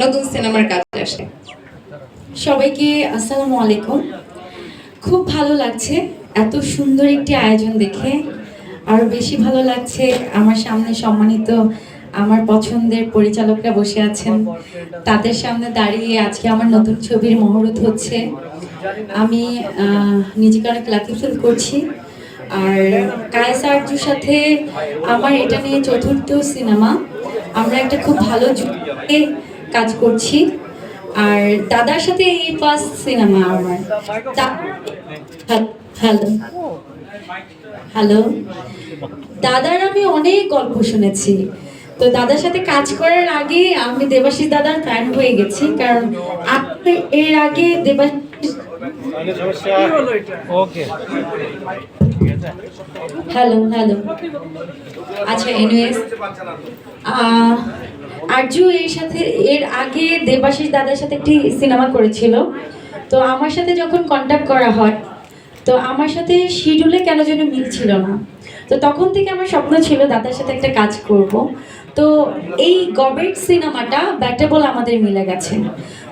নতুন সিনেমার কাজে আসে। সবাইকে আসসালামু আলাইকুম। খুব ভালো লাগছে এত সুন্দর একটি আয়োজন দেখে। আরও বেশি ভালো লাগছে আমার সামনে সম্মানিত আমার পছন্দের পরিচালকরা বসে আছেন। তাদের সামনে দাঁড়িয়ে আজকে আমার নতুন ছবির মহরত হচ্ছে। আমি নিজেকে অনেক লাকি ফিল করছি। আর কায়েস আর্জুর সাথে আমার এটা নিয়ে চতুর্থ সিনেমা। আমরা একটা খুব ভালো যুগে কাজ করছি। আর দাদার সাথে এই ফার্স্ট সিনেমা আমার। Hello hello. দাদার আমি অনেক গল্প শুনেছি। তো দাদার সাথে কাজ করার আগে আমি দেবাশিস দাদার ফ্যান হয়ে গেছি কারণ আপনি এর আগে দেবাশিস হ্যালো হ্যালো। আচ্ছা এনিওয়েজ আরজু এর সাথে, এর আগে দেবাশিস দাদার সাথে একটি সিনেমা করেছিল। তো আমার সাথে যখন কন্ট্যাক্ট করা হয়, তো আমার সাথে শিডিউলে কেন যেন মিল ছিল না। তো তখন থেকে আমার স্বপ্ন ছিল দাদার সাথে একটা কাজ করব। তো এই গবেট সিনেমাটা ব্যাটেবল আমাদের মিলে গেছে।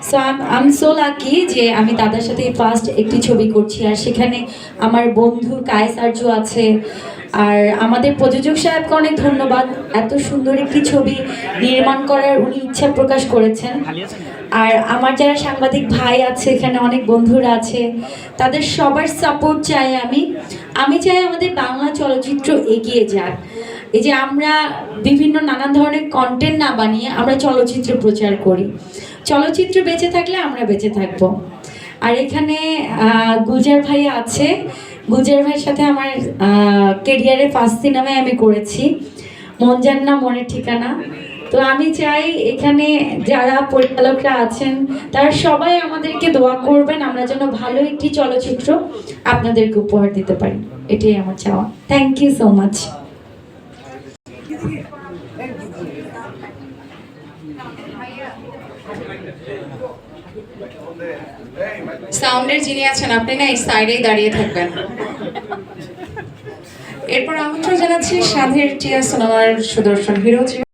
সো আম সো লাকি যে আমি দাদার সাথে ফার্স্ট একটি ছবি করছি আর সেখানে আমার বন্ধু কায়েস আরজু আছে। আর আমাদের প্রযোজক সাহেবকে অনেক ধন্যবাদ। এত সুন্দর একটি ছবি নির্মাণ করার উনি ইচ্ছা প্রকাশ করেছেন। আর আমার যারা সাংবাদিক ভাই আছে, এখানে অনেক বন্ধুরা আছে, তাদের সবার সাপোর্ট চাই আমি। আমি চাই আমাদের বাংলা চলচ্চিত্র এগিয়ে যাক। এই যে আমরা বিভিন্ন নানান ধরনের কন্টেন্ট না বানিয়ে আমরা চলচ্চিত্র প্রচার করি। চলচ্চিত্র বেঁচে থাকলে আমরা বেঁচে থাকব। আর এখানে আহ, গুলজার ভাই আছে। গুলজার ভাইয়ের সাথে আমার কেরিয়ারে ফার্স্ট সিনেমায় আমি করেছি। মন না মনের ঠিকানা। তো আমি চাই এখানে যারা পরিচালকরা আছেন, তারা সবাই আমাদেরকে দোয়া করবেন, আমরা যেন ভালো একটি চলচ্চিত্র আপনাদেরকে উপহার দিতে পারি। এটাই আমার চাওয়া। থ্যাংক ইউ সো মাচ সাউন্ডের যিনি আছেন, আপনি না এই সাইডেই দাঁড়িয়ে থাকবেন। এরপর আমন্ত্রণ জানাচ্ছি সাধের টিয়া সিনেমার সুদর্শন হিরো।